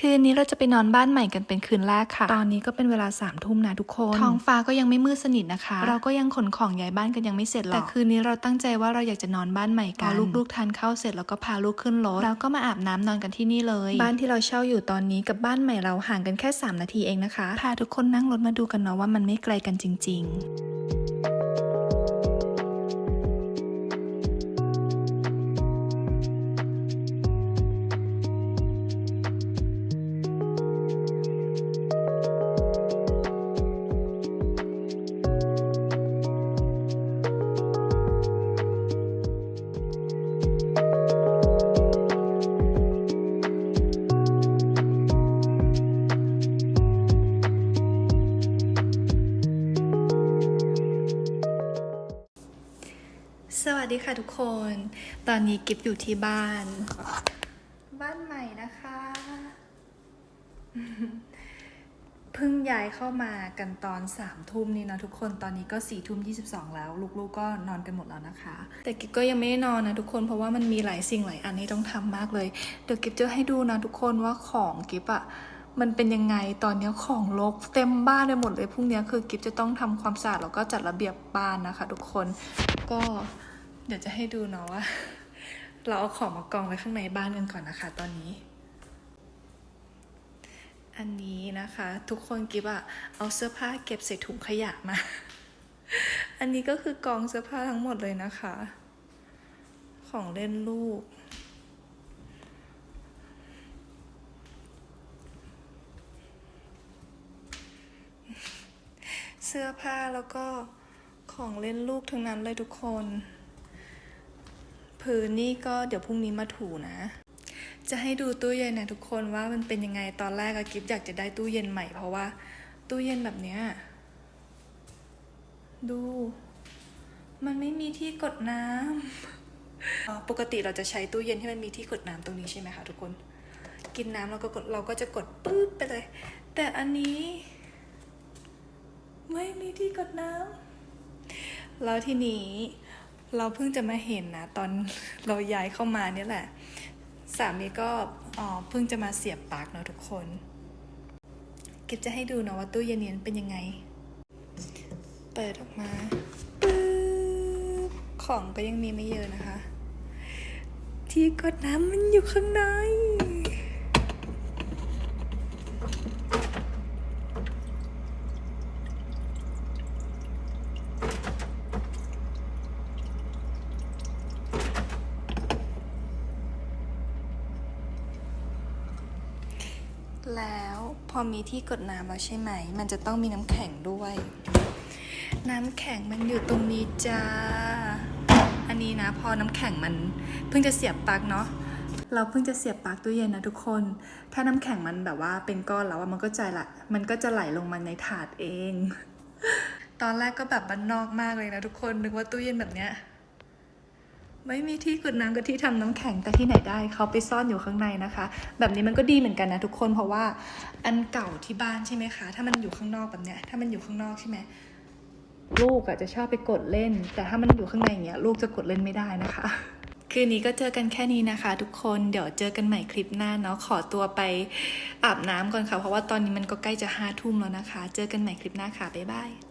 คืนนี้เราจะไปนอนบ้านใหม่กันเป็นคืนแรกค่ะ ตอนนี้ก็เป็นเวลาสามทุ่มนะทุกคน ท้องฟ้าก็ยังไม่มืดสนิทนะคะ เราก็ยังขนของย้ายบ้านกันยังไม่เสร็จหรอก แต่คืนนี้เราตั้งใจว่าเราอยากจะนอนบ้านใหม่กันพอลูกๆทานข้าวเสร็จแล้วก็พาลูกขึ้นรถแล้วก็มาอาบน้ำนอนกันที่นี่เลย บ้านที่เราเช่าอยู่ตอนนี้กับบ้านใหม่เราห่างกันแค่ 3 นาทีเองนะคะ พาทุกคนนั่งรถมาดูกันเนาะว่ามันไม่ไกลกันจริง ๆ สวัสดีค่ะทุกคน ตอนนี้กิฟอยู่ที่บ้าน บ้านใหม่นะคะ เพิ่งย้ายเข้ามากันตอนสามทุ่มนี่นะทุกคน ตอนนี้ก็สี่ทุ่มยี่สิบสองแล้ว ลูกๆก็นอนกันหมดแล้วนะคะ แต่กิฟก็ยังไม่ได้นอนนะทุกคน เพราะว่ามันมีหลายสิ่งหลายอันที่ต้องทำมากเลย เดี๋ยวกิฟจะให้ดูนะทุกคนว่าของกิฟอะมันเป็นยังไงตอนนี้ของรกเต็มบ้านไปหมดเลยพรุ่งนี้คือกิฟจะต้องทำความสะอาดแล้วก็จัดระเบียบบ้านนะคะ ทุกคนก็ เดี๋ยวจะให้ดูเนาะว่า เราเอาของมากองไว้ข้างในบ้านกันก่อนนะคะ ตอนนี้ อันนี้นะคะ ทุกคนกิบอะเอาเสื้อผ้าเก็บใส่ถุงขยะมา อันนี้ก็คือกองเสื้อผ้าทั้งหมดเลยนะคะ ของเล่นลูกเสื้อผ้าแล้วก็ของเล่นลูกทั้งนั้นเลยทุกคน พื้นนี่ก็เดี๋ยวพรุ่งนี้มาถูนะ จะให้ดูตู้เย็นนะทุกคนว่ามันเป็นยังไงตอนแรกอะกิฟอยากจะได้ตู้เย็นใหม่เพราะว่า ตู้เย็นแบบเนี้ยดู มันไม่มีที่กดน้ำปกติเราจะใช้ตู้เย็นที่มันมีที่กดน้ำตรงนี้ใช่ไหมคะทุกคน กินน้ำเราก็กดเราก็จะกดปึ๊บไปเลย แต่อันนี้ ไม่มีที่กดน้ำแล้วทีนี้ เราเพิ่งจะมาเห็นนะ ตอนเราย้ายเข้ามาเนี่ยแหละ สามีก็เพิ่งจะมาเสียบปลั๊กเนาะทุกคนกิบจะให้ดูนะว่าตู้เย็นนี้เป็นยังไง เปิดออกมาปึ๊บของก็ยังมีไม่เยอะนะคะ ที่กดน้ำมันอยู่ข้างใน แล้วพอมีที่กดน้ำแล้วใช่ไหม มันจะต้องมีน้ำแข็งด้วย น้ำแข็งมันอยู่ตรงนี้จ้า อันนี้นะพอน้ำแข็งมัน เพิ่งจะเสียบปลั๊กเนาะ เราเพิ่งจะเสียบปลั๊กตู้เย็นนะทุกคน ถ้าน้ำแข็งมันแบบว่าเป็นก้อนแล้วมันก็จะละ มันก็จะไหลลงมาในถาดเอง ตอนแรกก็แบบบ้านนอกมากเลยนะทุกคน นึกว่าตู้เย็นแบบเนี้ย ไม่มีที่กดน้ำกับที่ทำน้ำแข็งแต่ที่ไหนได้เขาไปซ่อนอยู่ข้างในนะคะ แบบนี้มันก็ดีเหมือนกันนะทุกคนเพราะว่าอันเก่าที่บ้านใช่ไหมคะ ถ้ามันอยู่ข้างนอกแบบเนี้ยถ้ามันอยู่ข้างนอกใช่ไหมลูกอะจะชอบไปกดเล่น แต่ถ้ามันอยู่ข้างในอย่างเงี้ยลูกจะกดเล่นไม่ได้นะคะ คืนนี้ก็เจอกันแค่นี้นะคะ ทุกคนเดี๋ยวเจอกันใหม่คลิปหน้าเนาะขอตัวไปอาบน้ำก่อนค่ะ เพราะว่าตอนนี้มันก็ใกล้จะห้าทุ่มแล้วนะคะ เจอกันใหม่คลิปหน้าค่ะบ๊ายบาย